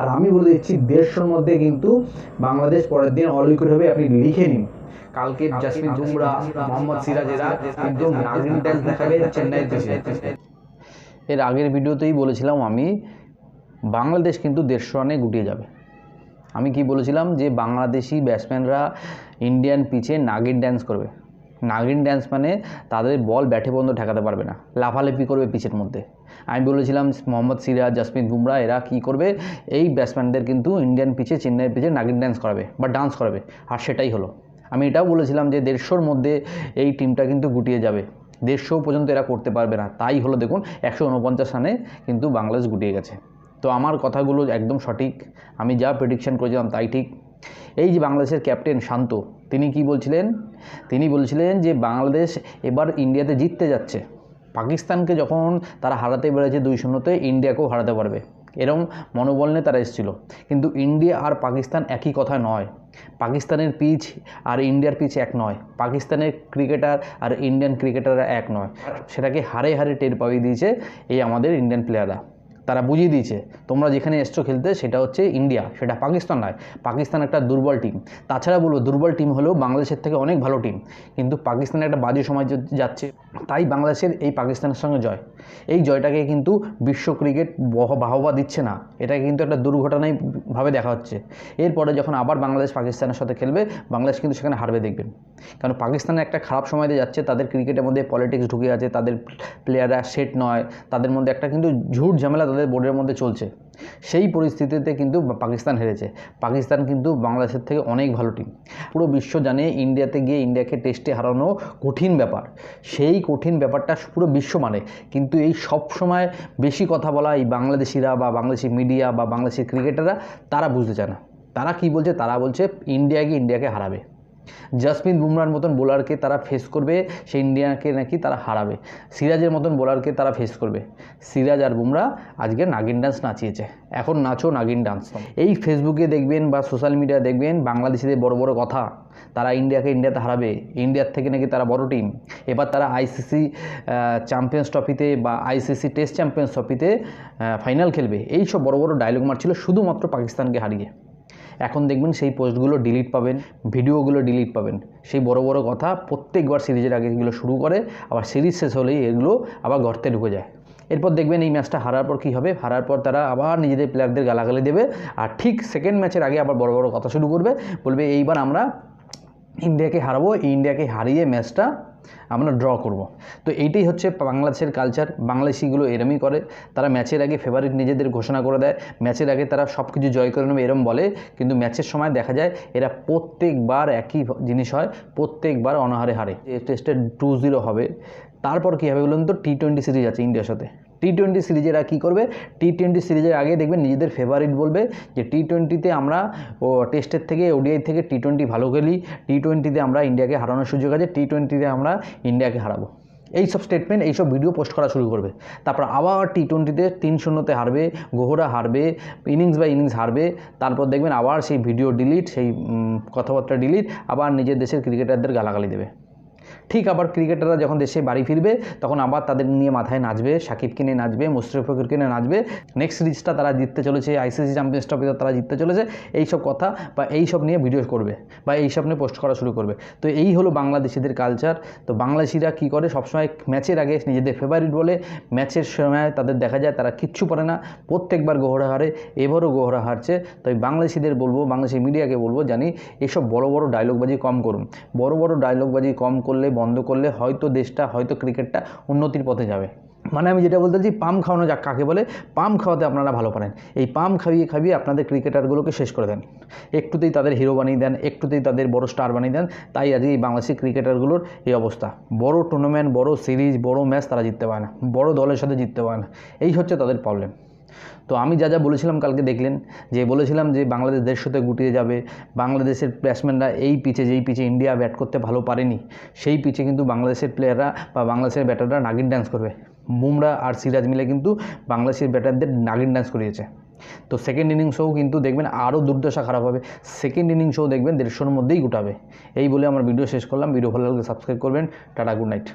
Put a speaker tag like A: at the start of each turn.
A: আর আমি বলে দিচ্ছি দেড়শোর মধ্যে কিন্তু বাংলাদেশ পরের দিন অল উইকেট হবে আপনি লিখে নিন। কালকে জাসমিন বুমরা মোহাম্মদ সিরাজ এরা কিন্তু নাগিন দেখাবে চেন্নাই এর আগের ভিডিওতেই বলেছিলাম আমি বাংলাদেশ কিন্তু দেড়শো রানে গুটিয়ে যাবে। আমি কি বলেছিলাম যে বাংলাদেশি ব্যাটসম্যানরা ইন্ডিয়ান পিচে নাগিন ড্যান্স করবে। নাগিন ড্যান্স মানে তাদের বল ব্যাটে পর্যন্ত ঠেকাতে পারবে না। লাফালাফি করবে পিচের মধ্যে। আমি বলেছিলাম মোহাম্মদ সিরাজ জাসমিত বুমরা, এরা কি করবে? এই ব্যাটসম্যানদের কিন্তু ইন্ডিয়ান পিচে চেন্নাই পিচে নাগিন ড্যান্স করাবে বা ডান্স করাবে। আর সেটাই হলো। আমি এটাও বলেছিলাম যে দেড়শোর মধ্যে এই টিমটা কিন্তু গুটিয়ে যাবে। দেড়শো পর্যন্ত এরা করতে পারবে না। তাই হলো দেখুন, একশো উনপঞ্চাশ রানে কিন্তু বাংলাদেশ গুটিয়ে গেছে। তো আমার কথাগুলো একদম সঠিক। আমি যা প্রেডিকশন করেছিলাম তাই ঠিক। এই যে বাংলাদেশের ক্যাপ্টেন শান্ত, তিনি কি বলছিলেন? তিনি বলছিলেন যে বাংলাদেশ এবার ইন্ডিয়াতে জিততে যাচ্ছে। পাকিস্তানকে যখন তারা হারাতে পেরেছে দুই শূন্যতে, ইন্ডিয়াকেও হারাতে পারবে। এরম মনোবল নিয়ে তারা এসেছিল। কিন্তু ইন্ডিয়া আর পাকিস্তান একই কথা নয়। পাকিস্তানের পিচ আর ইন্ডিয়ার পিচ এক নয়। পাকিস্তানের ক্রিকেটার আর ইন্ডিয়ান ক্রিকেটাররা এক নয়। সেটাকে হারে হারে টের পাইয়ে দিয়েছে এই আমাদের ইন্ডিয়ান প্লেয়াররা। তারা বুঝিয়ে দিয়েছে, তোমরা যেখানে এসছো খেলতে সেটা হচ্ছে ইন্ডিয়া, সেটা পাকিস্তান নয়, পাকিস্তান একটা দুর্বল টিম তাছাড়া বলব দুর্বল টিম হলেও বাংলাদেশের থেকে অনেক ভালো টিম কিন্তু পাকিস্তানের একটা বাজে সময় যাচ্ছে, তাই বাংলাদেশের এই পাকিস্তানের সঙ্গে জয়। এই জয়টাকে কিন্তু বিশ্ব ক্রিকেট বহ- বাহবা দিচ্ছে না, এটাকে কিন্তু একটা দুর্ঘটনাই ভাবে দেখা হচ্ছে। এরপরে যখন আবার বাংলাদেশ পাকিস্তানের সাথে খেলবে, বাংলাদেশ কিন্তু সেখানে হারবে, দেখবেন। কারণ পাকিস্তানের একটা খারাপ সময় দিয়ে যাচ্ছে, তাদের ক্রিকেটের মধ্যে পলিটিক্স ঢুকে আছে, তাদের প্লেয়াররা সেট নয়, তাদের মধ্যে একটা কিন্তু ঝুট ঝামেলা তাদের বোর্ডের মধ্যে চলছে। সেই পরিস্থিতিতে কিন্তু পাকিস্তান হেরেছে। পাকিস্তান কিন্তু বাংলাদেশের থেকে অনেক ভালো টিম পুরো বিশ্ব জানে ইন্ডিয়াতে গিয়ে ইন্ডিয়াকে টেস্টে হারানো কঠিন ব্যাপার। সেই কঠিন ব্যাপারটা পুরো বিশ্ব মানে। কিন্তু এই সব সময় বেশি কথা বলা এই বাংলাদেশিরা বা বাংলাদেশি মিডিয়া বা বাংলাদেশি ক্রিকেটাররা তারা বুঝতে চায় না। তারা কি বলছে? তারা বলছে ইন্ডিয়াকে ইন্ডিয়াকে হারাবে। জাসমিন বুমরার মতন বোলারকে তারা ফেস করবে সেই ইন্ডিয়াকে নাকি তারা হারাবে। সিরাজের মতন বোলারকে তারা ফেস করবে। সিরাজ আর বুমরা আজকে নাগিন ডান্স নাচিয়েছে। এখন নাচো নাগিন ডান্স এই ফেসবুকে দেখবেন বা সোশ্যাল মিডিয়া দেখবেন বাংলাদেশিদের বড় বড় কথা তারা ইন্ডিয়াকে ইন্ডিয়াতে হারাবে। ইন্ডিয়ার থেকে নাকি তারা বড় টিম এবার তারা আইসিসি চ্যাম্পিয়ন্স ট্রফিতে বা আইসিসি টেস্ট চ্যাম্পিয়ন্স ট্রফিতে ফাইনাল খেলবে। এই সব বড় বড় ডায়লগ মারছিল শুধুমাত্র পাকিস্তানকে হারিয়ে। এখন দেখবেন সেই পোস্টগুলো ডিলিট পাবেন, ভিডিওগুলো ডিলিট পাবেন। সেই বড় বড় কথা প্রত্যেকবার সিরিজের আগে এগুলো শুরু করে, আবার সিরিজ শেষ হলেই এগুলো আবার গর্তে ঢুকে যায়। এরপর দেখবেন এই ম্যাচটা হারার পর কী হবে? হারার পর তারা আবার নিজেদের প্লেয়ারদের গালাগালি দেবে, আর ঠিক সেকেন্ড ম্যাচের আগে আবার বড় বড় কথা শুরু করবে, বলবে এইবার আমরা ইন্ডিয়াকে হারাবো ইন্ডিয়াকে হারিয়ে ম্যাচটা আমরা ড্র করব। তো এইটাই হচ্ছে বাংলাদেশের কালচার বাংলাদেশিগুলো এরমই করে। তারা ম্যাচের আগে ফেভারিট নিজেদের ঘোষণা করে দেয়। ম্যাচের আগে তারা সব কিছু জয় করে নেবে এরম বলে। কিন্তু ম্যাচের সময় দেখা যায় এরা প্রত্যেকবার একই জিনিস হয়, প্রত্যেকবার অনাহারে হারে। টেস্টে টু জিরো হবে। তারপর কী হবে বলুন তো? টি টোয়েন্টি সিরিজ আছে ইন্ডিয়ার সাথে। টি টোয়েন্টি সিরিজেরা কী করবে? টি টোয়েন্টি সিরিজের আগে দেখবেন নিজেদের ফেভারিট বলবে যে টি টোয়েন্টিতে আমরা, ও টেস্টের থেকে ওডিআই থেকে টি টোয়েন্টি ভালো খেলি। টি টোয়েন্টিতে আমরা ইন্ডিয়াকে হারানোর সুযোগ আছে। টি টোয়েন্টিতে আমরা ইন্ডিয়াকে হারাবো। এই সব স্টেটমেন্ট এইসব ভিডিও পোস্ট করা শুরু করবে। তারপর আবার টি টোয়েন্টিতে তিন শূন্যতে হারবে, গোহরা হারবে ইনিংস বাই ইনিংস হারবে। তারপর দেখবেন আবার সেই ভিডিও ডিলিট সেই কথাবার্তা ডিলিট আবার নিজের দেশের ক্রিকেটারদের গালাগালি দেবে। ঠিক আবার ক্রিকেটাররা যখন দেশে বাড়ি ফিরবে, তখন আবার তাদের নিয়ে মাথায় নাচবে সাকিবকে নিয়ে নাচবে মুশরিফ ফকিরকে নিয়ে নাচবে। নেক্সট সিরিজটা তারা জিততে চলেছে আইসিসি চ্যাম্পিয়ন্স ট্রফিতে তারা জিততে চলেছে। এই সব কথা বা এই সব নিয়ে ভিডিও করবে বা এই সব নিয়ে পোস্ট করা শুরু করবে। তো এই হলো বাংলাদেশিদের কালচার তো বাংলাদেশিরা কী করে? সবসময় ম্যাচের আগে নিজেদের ফেভারিট বলে ম্যাচের সময় তাদের দেখা যায় তারা কিচ্ছু পারে না। প্রত্যেকবার গোহরা হারে, এবারও গোহরা হারছে। তাই বাংলাদেশিদের বলব, বাংলাদেশি মিডিয়াকে বলব, জানি এসব বড় বড় ডায়লগবাজি কম করুন। বড় বড় ডায়লগবাজি কম করলে বন্ধ করলে হয়তো দেশটা, হয়তো ক্রিকেটটা উন্নতির পথে যাবে। মানে আমি যেটা বলতে চাচ্ছি পাম খাওয়ানো যাক কাকে বলে, পাম খাওয়াতে আপনারা ভালো পারেন। এই পাম খাইয়ে খাইয়ে আপনাদের ক্রিকেটারগুলোকে শেষ করে দেন। একটুতেই তাদের হিরো বানিয়ে দেন, একটুতেই তাদের বড় স্টার বানিয়ে দেন, তাই আজকে এই বাংলাদেশি ক্রিকেটারগুলোর এই অবস্থা। বড় টুর্নামেন্ট বড় সিরিজ বড় ম্যাচ তারা জিততে পারে না, বড় দলের সাথে জিততে পারে না। এই হচ্ছে তাদের প্রবলেম তো আমি যা যা বলেছিলাম কালকে দেখলেন, যে বলেছিলাম যে বাংলাদেশ দেড়শোতে গুটিয়ে যাবে, বাংলাদেশের ব্যাটসম্যানরা এই পিচে যেই পিচে ইন্ডিয়া ব্যাট করতে ভালো পারেনি, সেই পিচে কিন্তু বাংলাদেশের প্লেয়াররা বা বাংলাদেশের ব্যাটাররা নাগিন ডান্স করবে। বুমরা আর সিরাজ মিলে কিন্তু বাংলাদেশের ব্যাটারদের নাগিন ডান্স করিয়েছে। তো সেকেন্ড ইনিংসেও কিন্তু দেখবেন আরও দুর্দশা খারাপ হবে। সেকেন্ড ইনিংসেও দেখবেন দেড়শোর মধ্যেই গুটাবে। এই বলে আমার ভিডিও শেষ করলাম। ভিডিও ভালো লাগলে সাবস্ক্রাইব করবেন। Tata good night